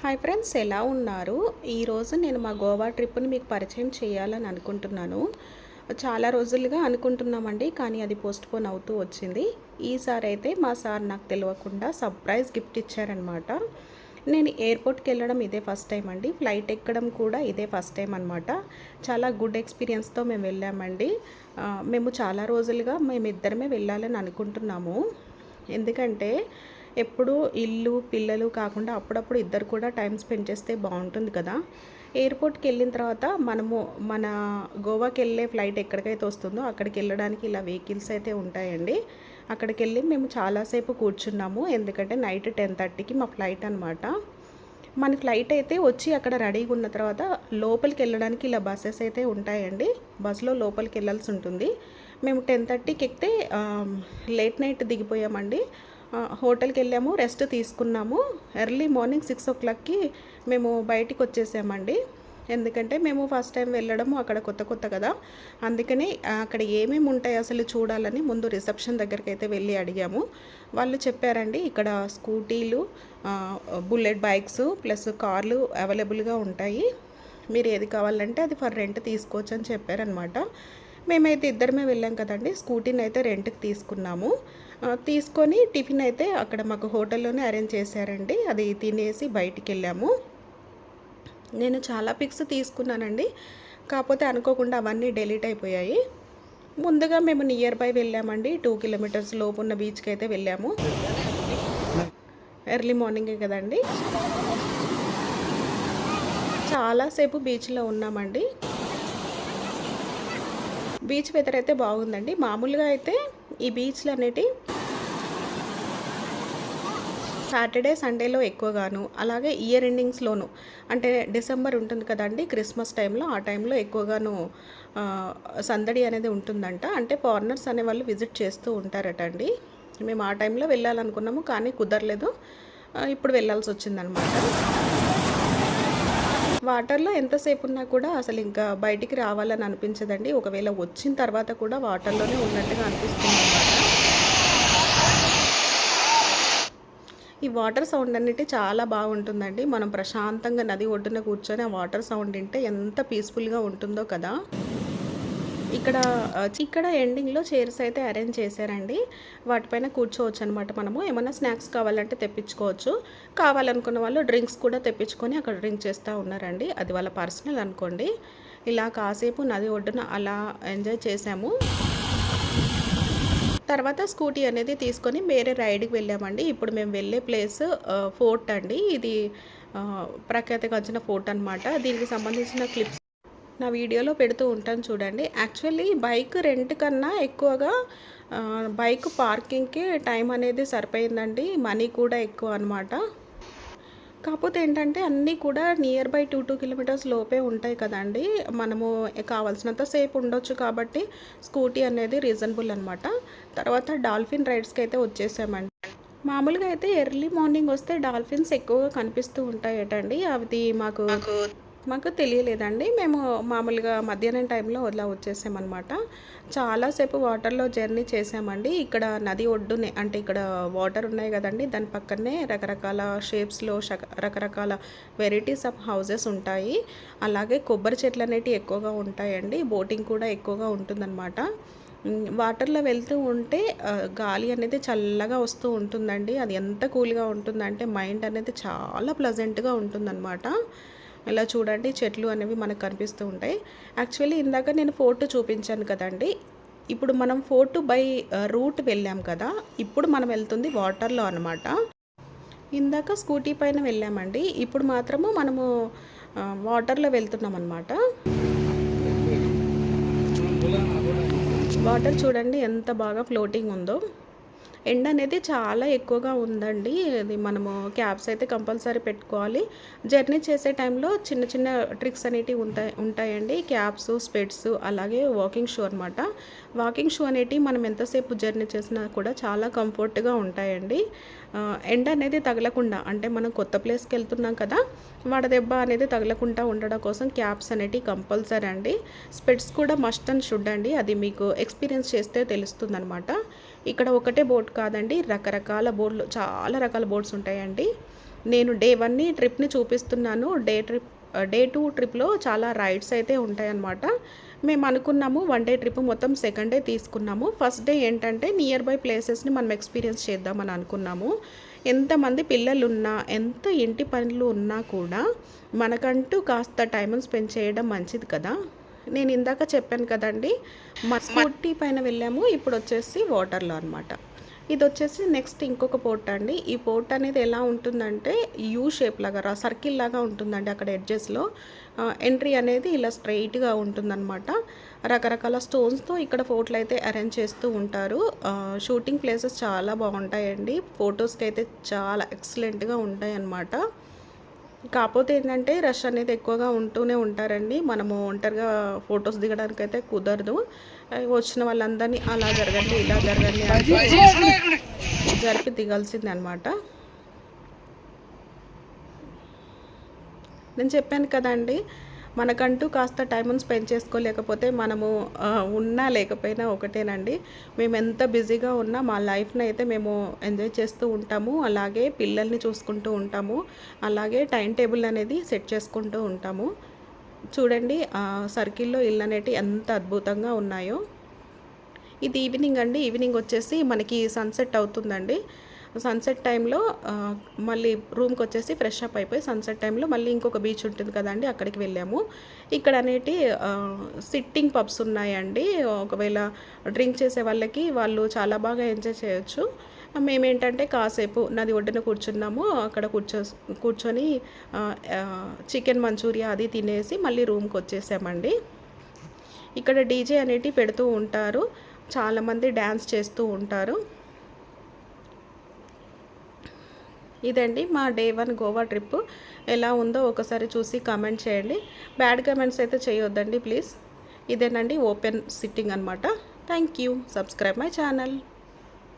Hi friends ఎలా ఉన్నారు? ఈరోజు నేను మా గోవా ట్రిప్ని మీకు పరిచయం చేయాలని అనుకుంటున్నాను. చాలా రోజులుగా అనుకుంటున్నామండి కానీ అది పోస్ట్పోన్ అవుతూ వచ్చింది. ఈసారి అయితే మా సార్ నాకు తెలియకుండా సర్ప్రైజ్ గిఫ్ట్ ఇచ్చారనమాట నేను ఎయిర్పోర్ట్కి వెళ్ళడం ఇదే ఫస్ట్ టైం అండి ఫ్లైట్ ఎక్కడం కూడా ఇదే ఫస్ట్ టైం అనమాట చాలా గుడ్ ఎక్స్పీరియన్స్తో మేము వెళ్ళామండి. మేము చాలా రోజులుగా మేమిద్దరమే వెళ్ళాలని అనుకుంటున్నాము. ఎందుకంటే ఎప్పుడు ఇల్లు పిల్లలు కాకుండా అప్పుడప్పుడు ఇద్దరు కూడా టైం స్పెండ్ చేస్తే బాగుంటుంది కదా. ఎయిర్పోర్ట్కి వెళ్ళిన తర్వాత మనము మన గోవాకి వెళ్ళే ఫ్లైట్ ఎక్కడికైతే వస్తుందో అక్కడికి వెళ్ళడానికి ఇలా వెహికల్స్ అయితే ఉంటాయండి. అక్కడికి వెళ్ళి మేము చాలాసేపు కూర్చున్నాము. ఎందుకంటే నైట్ టెన్ థర్టీకి మా ఫ్లైట్ అనమాట మన ఫ్లైట్ అయితే వచ్చి అక్కడ రెడీగా ఉన్న తర్వాత లోపలికి వెళ్ళడానికి ఇలా బస్సెస్ అయితే ఉంటాయండి. బస్సులో లోపలికి వెళ్ళాల్సి ఉంటుంది. మేము టెన్ థర్టీకి ఎక్కితే లేట్ నైట్ దిగిపోయామండి. హోటల్కి వెళ్ళాము రెస్ట్ తీసుకున్నాము. ఎర్లీ మార్నింగ్ సిక్స్ ఓ క్లాక్కి మేము బయటికి వచ్చేసామండి. ఎందుకంటే మేము ఫస్ట్ టైం వెళ్ళడము అక్కడ కొత్త కొత్త కదా. అందుకని అక్కడ ఏమేమి ఉంటాయి అసలు చూడాలని ముందు రిసెప్షన్ దగ్గరికి అయితే వెళ్ళి అడిగాము. వాళ్ళు చెప్పారండి ఇక్కడ స్కూటీలు బుల్లెట్ బైక్స్ ప్లస్ కార్లు అవైలబుల్గా ఉంటాయి. మీరు ఏది కావాలంటే అది ఫర్ రెంట్ తీసుకోవచ్చు అని చెప్పారనమాట మేమైతే ఇద్దరమే వెళ్ళాం కదండి. స్కూటీని అయితే రెంట్కి తీసుకున్నాము. తీసుకొని టిఫిన్ అయితే అక్కడ మాకు హోటల్లోనే అరేంజ్ చేశారండి. అది తినేసి బయటికి వెళ్ళాము నేను చాలా పిక్స్ తీసుకున్నానండి. కాకపోతే అనుకోకుండా అవన్నీ డెలీట్ అయిపోయాయి. ముందుగా మేము నియర్ బై వెళ్ళామండి. టూ కిలోమీటర్స్ లోపు ఉన్న బీచ్కి అయితే వెళ్ళాము. ఎర్లీ మార్నింగే కదండి. చాలాసేపు బీచ్లో ఉన్నామండి. బీచ్ వెదర్ అయితే బాగుందండి. మామూలుగా అయితే ఈ బీచ్లు అనేటి సాటర్డే సండేలో ఎక్కువగాను అలాగే ఇయర్ ఎండింగ్స్లోను అంటే డిసెంబర్ ఉంటుంది కదండి క్రిస్మస్ టైంలో ఆ టైంలో ఎక్కువగాను సందడి అనేది ఉంటుందంట. అంటే ఫారినర్స్ అనేవాళ్ళు విజిట్ చేస్తూ ఉంటారట అండి మేము ఆ టైంలో వెళ్ళాలనుకున్నాము కానీ కుదరలేదు. ఇప్పుడు వెళ్ళాల్సి వచ్చిందనమాట. వాటర్లో ఎంతసేపు ఉన్నా కూడా అసలు ఇంకా బయటికి రావాలని అనిపించదండి. ఒకవేళ వచ్చిన తర్వాత కూడా వాటర్లోనే ఉన్నట్టుగా అనిపిస్తుంది ఈ వాటర్ సౌండ్ అన్నిటి చాలా బాగుంటుందండి. మనం ప్రశాంతంగా నది ఒడ్డున కూర్చొని ఆ వాటర్ సౌండ్ వింటే ఎంత పీస్ఫుల్గా ఉంటుందో కదా. ఇక్కడ ఇక్కడ ఎండింగ్లో చైర్స్ అయితే అరేంజ్ చేశారండి. వాటిపైన కూర్చోవచ్చు అనమాట మనము. ఏమైనా స్నాక్స్ కావాలంటే తెప్పించుకోవచ్చు. కావాలనుకున్న వాళ్ళు డ్రింక్స్ కూడా తెప్పించుకొని అక్కడ డ్రింక్ చేస్తూ ఉన్నారండి. అది వాళ్ళ పర్సనల్ అనుకోండి. ఇలా కాసేపు నది ఒడ్డున అలా ఎంజాయ్ చేసాము. తర్వాత స్కూటీ అనేది తీసుకొని వేరే రైడ్కి వెళ్ళామండి. ఇప్పుడు మేము వెళ్ళే ప్లేస్ ఫోర్ట్ అండి. ఇది ఆ, ప్రఖ్యాతిగాంచిన ఫోర్ట్ అనమాట దీనికి సంబంధించిన క్లిప్స్ నా వీడియోలో పెడుతూ ఉంటాను చూడండి. యాక్చువల్లీ బైక్ రెంట్ కన్నా ఎక్కువగా బైక్ పార్కింగ్కి టైం అనేది సరిపోయిందండి. మనీ కూడా ఎక్కువ అనమాట కాకపోతే ఏంటంటే అన్నీ కూడా near by two two kilometres లోపే ఉంటాయి కదండి. మనము కావాల్సినంత సేపు ఉండొచ్చు కాబట్టి స్కూటీ అనేది రీజనబుల్ అనమాట తర్వాత డాల్ఫిన్ రైడ్స్కి అయితే వచ్చేసామండి. మామూలుగా అయితే ఎర్లీ మార్నింగ్ వస్తే డాల్ఫిన్స్ ఎక్కువగా కనిపిస్తూ ఉంటాయటండి. అవి మాకు మాకు తెలియలేదండి. మేము మామూలుగా మధ్యాహ్నం టైంలో అలా వచ్చేసామన్నమాట. చాలాసేపు వాటర్లో జర్నీ చేసామండి. ఇక్కడ నది ఒడ్డునే అంటే ఇక్కడ వాటర్ ఉన్నాయి కదండి దాని పక్కనే రకరకాల షేప్స్లో రకరకాల వెరైటీస్ ఆఫ్ హౌజెస్ ఉంటాయి. అలాగే కొబ్బరి చెట్లు అనేటివి ఎక్కువగా ఉంటాయండి. బోటింగ్ కూడా ఎక్కువగా ఉంటుందన్నమాట. వాటర్లో వెళ్తూ ఉంటే గాలి అనేది చల్లగా వస్తూ ఉంటుందండి. అది ఎంత కూల్గా ఉంటుందంటే మైండ్ అనేది చాలా ప్లజెంట్గా ఉంటుందన్నమాట. ఇలా చూడండి చెట్లు అనేవి మనకు కనిపిస్తూ ఉంటాయి. యాక్చువల్లీ ఇందాక నేను ఫోర్ట్ చూపించాను కదండి. ఇప్పుడు మనం ఫోర్ట్ బై రూట్ వెళ్ళాం కదా. ఇప్పుడు మనం వెళ్తుంది వాటర్లో అనమాట ఇందాక స్కూటీ పైన వెళ్ళామండి. ఇప్పుడు మాత్రము మనము uh, వాటర్లో వెళ్తున్నాం అనమాట వాటర్ చూడండి ఎంత బాగా ఫ్లోటింగ్ ఉందో. ఎండ అనేది చాలా ఎక్కువగా ఉందండి. అది మనము క్యాబ్స్ అయితే కంపల్సరీ పెట్టుకోవాలి. జర్నీ చేసే టైంలో చిన్న చిన్న ట్రిక్స్ అనేటివి ఉంటాయి ఉంటాయండి. క్యాబ్స్ స్పెడ్స్ అలాగే వాకింగ్ షూ అనమాట వాకింగ్ షూ అనేటివి మనం ఎంతసేపు జర్నీ చేసినా కూడా చాలా కంఫర్ట్గా ఉంటాయండి. ఎండ అనేది తగలకుండా అంటే మనం కొత్త ప్లేస్కి వెళ్తున్నాం కదా వడదెబ్బ అనేది తగలకుండా ఉండడం కోసం క్యాప్స్ అనేటివి కంపల్సరీ అండి. స్పెడ్స్ కూడా మస్ట్ అండ్ షుడ్ అండి. అది మీకు ఎక్స్పీరియన్స్ చేస్తే తెలుస్తుంది ఇక్కడ ఒకటే బోట్ కాదండి రకరకాల బోట్లు చాలా రకాల బోట్స్ ఉంటాయండి. నేను డే వన్ని ట్రిప్ని చూపిస్తున్నాను. డే ట్రిప్ డే టూ ట్రిప్లో చాలా రైడ్స్ అయితే ఉంటాయన్నమాట. మేము అనుకున్నాము వన్ డే ట్రిప్ మొత్తం సెకండ్ డే తీసుకున్నాము. ఫస్ట్ డే ఏంటంటే నియర్ బై ప్లేసెస్ని మనం ఎక్స్పీరియన్స్ చేద్దామని అనుకున్నాము. ఎంతమంది పిల్లలు ఉన్నా ఎంత ఇంటి పనులు ఉన్నా కూడా మనకంటూ కాస్త టైం స్పెండ్ చేయడం మంచిది కదా. నేను ఇందాక చెప్పాను కదండి మా స్కూటీ పైన వెళ్ళాము ఇప్పుడు వచ్చేసి వాటర్లో అనమాట ఇది వచ్చేసి నెక్స్ట్ ఇంకొక పోర్ట్ అండి. ఈ పోర్ట్ అనేది ఎలా ఉంటుందంటే యూ షేప్ లాగా రా సర్కిల్ లాగా ఉంటుందండి అక్కడ ఎడ్జెస్లో ఎంట్రీ అనేది ఇలా స్ట్రైట్గా ఉంటుందన్నమాట. రకరకాల స్టోన్స్తో ఇక్కడ ఫోటోలు అయితే అరేంజ్ చేస్తూ ఉంటారు. షూటింగ్ ప్లేసెస్ చాలా బాగుంటాయండి. ఫొటోస్కి అయితే చాలా ఎక్సలెంట్గా ఉంటాయి అన్నమాట కాకపోతే ఏంటంటే రష్ అనేది ఎక్కువగా ఉంటూనే ఉంటారండి. మనము ఒంటరిగా ఫొటోస్ దిగడానికి అయితే కుదరదు వచ్చిన వాళ్ళందరినీ అలా జరగండి ఇలా జరగండి జరిపి దిగాల్సింది అనమాట నేను చెప్పాను కదండి మనకంటూ కాస్త టైంను స్పెండ్ చేసుకోలేకపోతే మనము ఉన్నా లేకపోయినా ఒకటేనండి. మేము ఎంత బిజీగా ఉన్నా మా లైఫ్ని అయితే మేము ఎంజాయ్ చేస్తూ ఉంటాము. అలాగే పిల్లల్ని చూసుకుంటూ ఉంటాము. అలాగే టైం టేబుల్ అనేది సెట్ చేసుకుంటూ ఉంటాము. చూడండి సర్కిల్లో ఇల్లు అనేటి ఎంత అద్భుతంగా ఉన్నాయో. ఇది ఈవినింగ్ అండి. ఈవినింగ్ వచ్చేసి మనకి సన్సెట్ అవుతుందండి. సన్సెట్ టైంలో మళ్ళీ రూమ్కి వచ్చేసి ఫ్రెష్ అప్ అయిపోయి సన్సెట్ టైంలో మళ్ళీ ఇంకొక బీచ్ ఉంటుంది కదండి అక్కడికి వెళ్ళాము. ఇక్కడ అనేటి సిట్టింగ్ పబ్స్ ఉన్నాయండి. ఒకవేళ డ్రింక్ చేసే వాళ్ళకి వాళ్ళు చాలా బాగా ఎంజాయ్ చేయొచ్చు. మేమేంటంటే కాసేపు నది ఒడ్డున కూర్చున్నాము. అక్కడ కూర్చో కూర్చొని చికెన్ మంచూరియా అది తినేసి మళ్ళీ రూమ్కి వచ్చేసామండి. ఇక్కడ డీజే అనేటివి పెడుతూ ఉంటారు. చాలామంది డ్యాన్స్ చేస్తూ ఉంటారు. ఇదండి మా డే వన్ గోవా ట్రిప్. ఎలా ఉందో ఒకసారి చూసి కామెంట్ చేయండి. బ్యాడ్ కామెంట్స్ అయితే చేయొద్దండి ప్లీజ్. ఇదేనండి ఓపెన్ సిట్టింగ్ అనమాట thank you. Subscribe my channel.